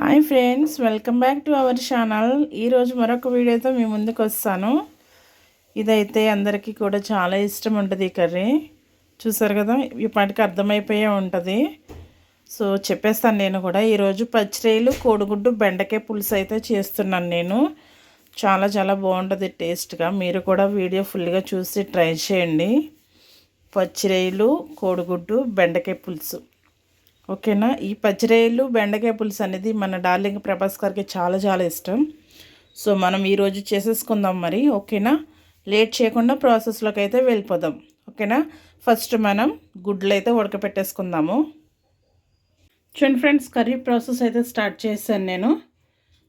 Hi friends welcome back to our channel. ఈరోజు మరొక వీడియోతో మీ ముందుకు వస్తాను. ఇదైతే అందరికీ కూడా చాలా ఇష్టం ఉంటుంది ఈ కర్రీ. చూసారు కదా ఇప్పటికి అర్థమైపోయే ఉంటుంది. సో చెప్పేస్తాను నేను కూడా. ఈరోజు పచ్చిరేలు కోడిగుడ్డు బెండకాయ పులుసు అయితే చేస్తున్నాను నేను. చాలా చాలా బాగుంటుంది టేస్ట్గా మీరు కూడా వీడియో ఫుల్గా చూసి ట్రై చేయండి. పచ్చిరేలు కోడిగుడ్డు బెండకాయ పులుసు. ఓకేనా? ఈ పచ్చిరాయలు బెండకాయ పులుసు అనేది మన డార్లింగ్ ప్రభాస్ గారికి చాలా చాలా ఇష్టం. సో మనం ఈరోజు చేసేసుకుందాం మరి ఓకేనా? లేట్ చేయకుండా ప్రాసెస్లోకి అయితే వెళ్ళిపోదాం ఓకేనా? ఫస్ట్ మనం గుడ్లు అయితే ఉడకపెట్టేసుకుందాము. చూడండి ఫ్రెండ్స్ కర్రీ ప్రాసెస్ అయితే స్టార్ట్ చేశాను నేను.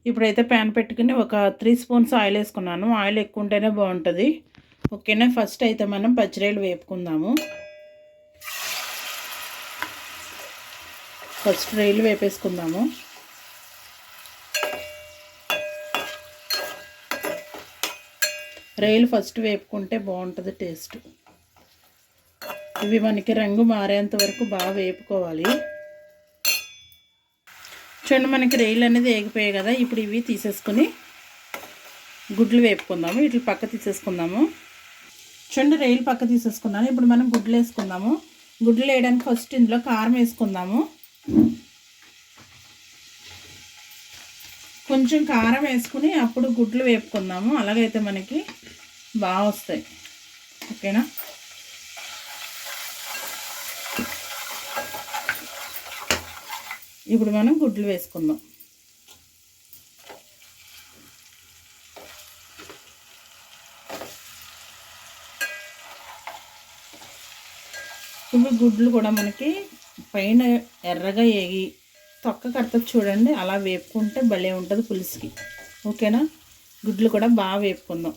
ఇప్పుడైతే ప్యాన్ పెట్టుకుని ఒక త్రీ స్పూన్స్ ఆయిల్ వేసుకున్నాను. ఆయిల్ ఎక్కువ ఉంటేనే బాగుంటుంది. ఓకేనా? ఫస్ట్ అయితే మనం పచ్చిరేలు వేపుకుందాము. ఫస్ట్ రైలు వేపేసుకుందాము. రైలు ఫస్ట్ వేపుకుంటే బాగుంటుంది టేస్ట్. ఇవి మనకి రంగు మారేంత వరకు బాగా వేపుకోవాలి. చూడండి మనకి రైలు అనేది వేగిపోయాయి కదా ఇప్పుడు ఇవి తీసేసుకొని గుడ్లు వేపుకుందాము. ఇట్లా పక్క తీసేసుకుందాము. చూడండి రైలు పక్క తీసేసుకున్నాను. ఇప్పుడు మనం గుడ్లు వేసుకుందాము. గుడ్లు వేయడానికి ఫస్ట్ ఇందులో కారం వేసుకుందాము. కొంచెం కారం వేసుకుని అప్పుడు గుడ్లు వేపుకుందాము. అలాగైతే మనకి బాగా వస్తాయి. ఓకేనా? ఇప్పుడు మనం గుడ్లు వేసుకుందాం. ఇప్పుడు గుడ్లు కూడా మనకి పైన ఎర్రగా ఏగి తొక్క కడతది చూడండి అలా వేపుకుంటే భలే ఉంటుంది పులుసుకి. ఓకేనా? గుడ్లు కూడా బాగా వేపుకుందాం.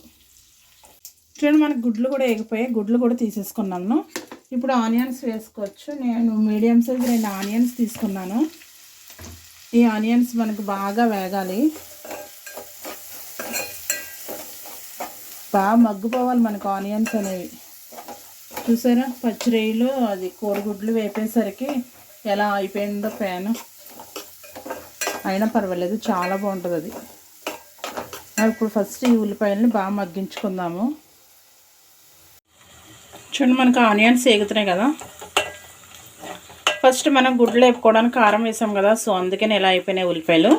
చూడండి మనకు గుడ్లు కూడా వేగిపోయాయి గుడ్లు కూడా తీసేసుకున్నాను ఇప్పుడు ఆనియన్స్ వేసుకోవచ్చు. నేను మీడియం సైజ్ రెండు ఆనియన్స్ తీసుకున్నాను. ఈ ఆనియన్స్ మనకు బాగా వేగాలి. బాగా మగ్గిపోవాలి మనకు ఆనియన్స్ అనేవి. చూసారా? పచ్చిరొయ్యలు అది కోడిగుడ్లు వేపేసరికి ఎలా అయిపోయిందో ఫ్యాన్ అయినా పర్వాలేదు చాలా బాగుంటుంది అది. ఇప్పుడు ఫస్ట్ ఈ ఉల్లిపాయలని బాగా మగ్గించుకుందాము. చూడండి మనకు ఆనియన్స్ ఎగుతున్నాయి కదా. ఫస్ట్ మనం గుడ్లు వేపుకోవడానికి కారం వేసాం కదా సో అందుకని ఎలా అయిపోయినాయి ఉల్లిపాయలు.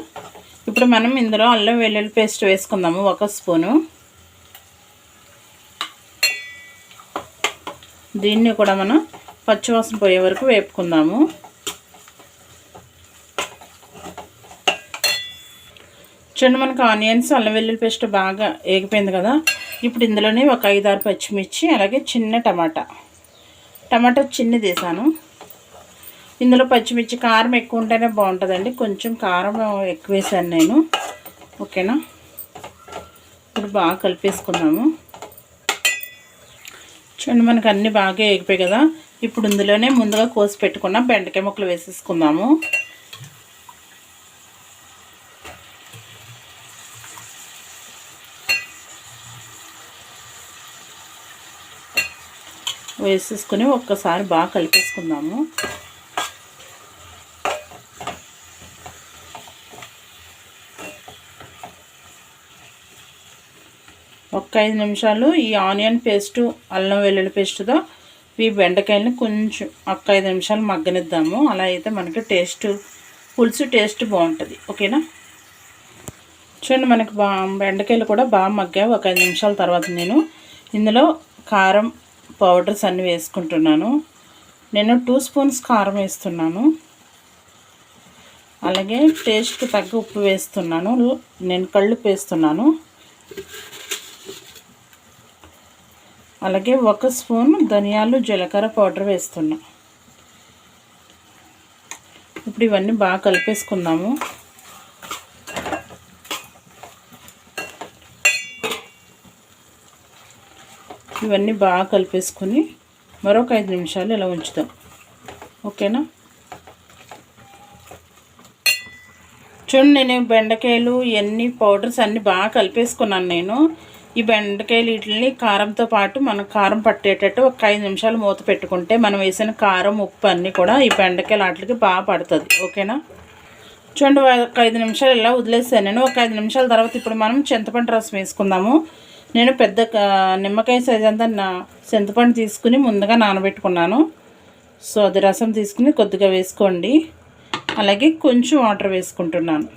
ఇప్పుడు మనం ఇందులో అల్లం వెల్లుల్లి పేస్ట్ వేసుకుందాము ఒక స్పూను. దీన్ని కూడా మనం పచ్చివాసన పోయే వరకు వేపుకుందాము. చూడండి మనకు ఆనియన్స్ అల్లం వెల్లుల్లి పేస్ట్ బాగా ఏగిపోయింది కదా. ఇప్పుడు ఇందులోనే ఒక ఐదారు పచ్చిమిర్చి అలాగే చిన్న టమాటా. టమాటా చిన్న తీసాను ఇందులో పచ్చిమిర్చి కారం ఎక్కువ ఉంటేనే బాగుంటుందండి. కొంచెం కారం ఎక్కువ వేసాను నేను. ఓకేనా? ఇప్పుడు బాగా కలిపేసుకుందాము. చూడండి మనకు అన్నీ బాగా ఎగిపోయి కదా. ఇప్పుడు ఇందులోనే ముందుగా కోసి పెట్టుకున్న బెండకాయ ముక్కలు వేసేసుకుందాము. వేసేసుకుని ఒక్కసారి బాగా కలిపేసుకుందాము. ఒక ఐదు నిమిషాలు ఈ ఆనియన్ పేస్టు అల్లం వెల్లుల్లి పేస్టుతో ఈ బెండకాయలను కొంచెం ఒక్క ఐదు నిమిషాలు మగ్గనిద్దాము. అలా అయితే మనకి టేస్ట్ పులుసు టేస్ట్ బాగుంటుంది. ఓకేనా? చూడండి మనకి బా బెండకాయలు కూడా బాగా మగ్గాయి. ఒక ఐదు నిమిషాల తర్వాత నేను ఇందులో కారం పౌడర్స్ అన్నీ వేసుకుంటున్నాను. నేను టూ స్పూన్స్ కారం వేస్తున్నాను. అలాగే టేస్ట్కి తగ్గ ఉప్పు వేస్తున్నాను. నేను కళ్ళు వేస్తున్నాను అలాగే ఒక స్పూన్ ధనియాలు జీలకర్ర పౌడర్ వేస్తున్నా. ఇప్పుడు ఇవన్నీ బాగా కలిపేసుకుందాము. ఇవన్నీ బాగా కలిపేసుకుని మరొక ఐదు నిమిషాలు ఇలా ఉంచుదాం. ఓకేనా? చూడండి నేను బెండకాయలు ఇవన్నీ పౌడర్స్ అన్నీ బాగా కలిపేసుకున్నాను నేను. ఈ బెండకాయలు వీటిని కారంతో పాటు మనం కారం పట్టేటట్టు ఒక ఐదు నిమిషాలు మూత పెట్టుకుంటే మనం వేసిన కారం ఉప్పు అన్నీ కూడా ఈ బెండకాయలు వాటికి బాగా పడుతుంది. ఓకేనా? చూడండి ఒక ఐదు నిమిషాలు ఇలా వదిలేసాను. నేను ఒక ఐదు నిమిషాల తర్వాత ఇప్పుడు మనం చింతపండు రసం వేసుకుందాము. నేను పెద్ద నిమ్మకాయ సైజ్ అంతా నా చింతపండు తీసుకుని ముందుగా నానబెట్టుకున్నాను. సో అది రసం తీసుకుని కొద్దిగా వేసుకోండి. అలాగే కొంచెం వాటర్ వేసుకుంటున్నాను.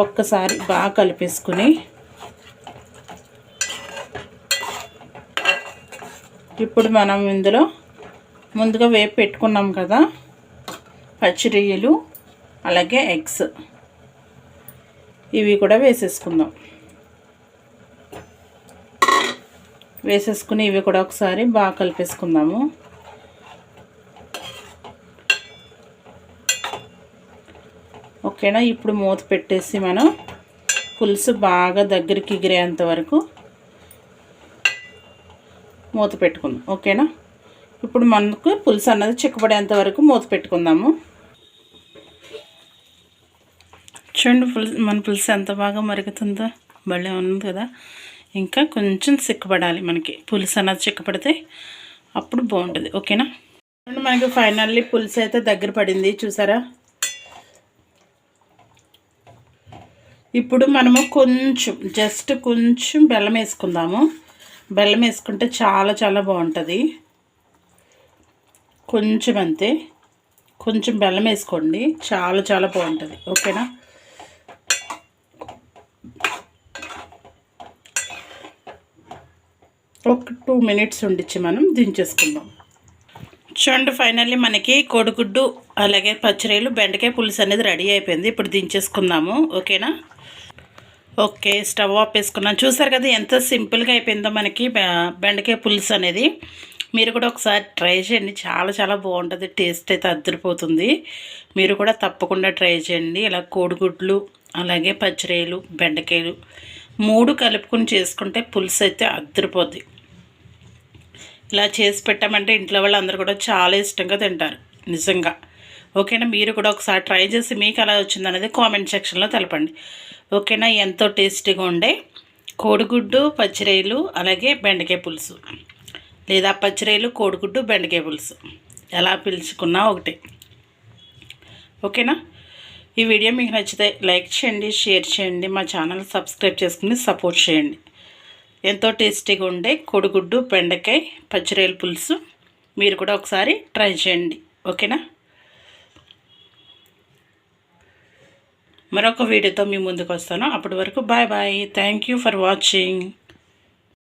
ఒక్కసారి బాగా కలిపేసుకుని ఇప్పుడు మనం ఇందులో ముందుగా వేపు పెట్టుకున్నాం కదా పచ్చిరొయ్యలు అలాగే ఎగ్స్. ఇవి కూడా వేసేసుకుందాం. వేసేసుకుని ఇవి కూడా ఒకసారి బాగా కలిపేసుకుందాము. ఓకేనా? ఇప్పుడు మూత పెట్టేసి మనం పులుసు బాగా దగ్గరికి ఎగిరేంత వరకు మూత పెట్టుకుందాం. ఓకేనా? ఇప్పుడు మనకు పులుసు అన్నది చిక్కబడేంత వరకు మూత పెట్టుకుందాము. చూడండి పులుసు మన పులుసు ఎంత బాగా మరుగుతుందో. భలే ఉంది కదా? ఇంకా కొంచెం చిక్కబడాలి మనకి. పులుసు అన్నది చిక్కబడితే అప్పుడు బాగుంటుంది. ఓకేనా? చూడండి మనకి ఫైనల్లీ పులుసు అయితే దగ్గర పడింది. చూసారా? ఇప్పుడు మనము కొంచెం జస్ట్ కొంచెం బెల్లం వేసుకుందాము. బెల్లం వేసుకుంటే చాలా చాలా బాగుంటుంది. కొంచెం అంతే. కొంచెం బెల్లం వేసుకోండి. చాలా చాలా బాగుంటుంది. ఓకేనా? ఒక టూ మినిట్స్ ఉండిచ్చి మనం దించేసుకుందాం. చూడండి ఫైనల్లీ మనకి కోడిగుడ్డు అలాగే పచ్చిరేలు బెండకాయ పులుసు అనేది రెడీ అయిపోయింది. ఇప్పుడు దించేసుకుందాము. ఓకేనా? ఓకే స్టవ్ ఆఫ్ వేసుకున్నాను చూసారు కదా ఎంత సింపుల్గా అయిపోయిందో మనకి బెండకాయ పులుసు అనేది. మీరు కూడా ఒకసారి ట్రై చేయండి. చాలా చాలా బాగుంటుంది. టేస్ట్ అయితే అద్దరిపోతుంది. మీరు కూడా తప్పకుండా ట్రై చేయండి. ఇలా కోడిగుడ్లు అలాగే పచ్చిరేలు బెండకాయలు మూడు కలుపుకొని చేసుకుంటే పులుసు అయితే అద్దరిపోద్ది. ఇలా చేసి పెట్టామంటే ఇంట్లో వాళ్ళు అందరూ కూడా చాలా ఇష్టంగా తింటారు. నిజంగా. ఓకేనా? మీరు కూడా ఒకసారి ట్రై చేసి మీకు ఎలా వచ్చిందనేది కామెంట్ సెక్షన్లో తెలపండి. ఓకేనా? ఎంతో టేస్టీగా ఉండే కోడిగుడ్డు పచ్చిరేలు అలాగే బెండకాయ పులుసు. లేదా పచ్చిరేలు కోడిగుడ్డు బెండకాయ పులుసు. ఎలా పిలుచుకున్నా ఒకటే. ఓకేనా? ఈ వీడియో మీకు నచ్చితే లైక్ చేయండి షేర్ చేయండి మా ఛానల్ సబ్స్క్రైబ్ చేసుకుని సపోర్ట్ చేయండి. ఎంతో టేస్టీగా ఉండే కోడిగుడ్డు బెండకాయ పచ్చిరేలు పులుసు మీరు కూడా ఒకసారి ట్రై చేయండి. ఓకేనా? మరొక వీడియోతో మీ ముందుకు వస్తాను. అప్పటి వరకు bye bye thank you for watching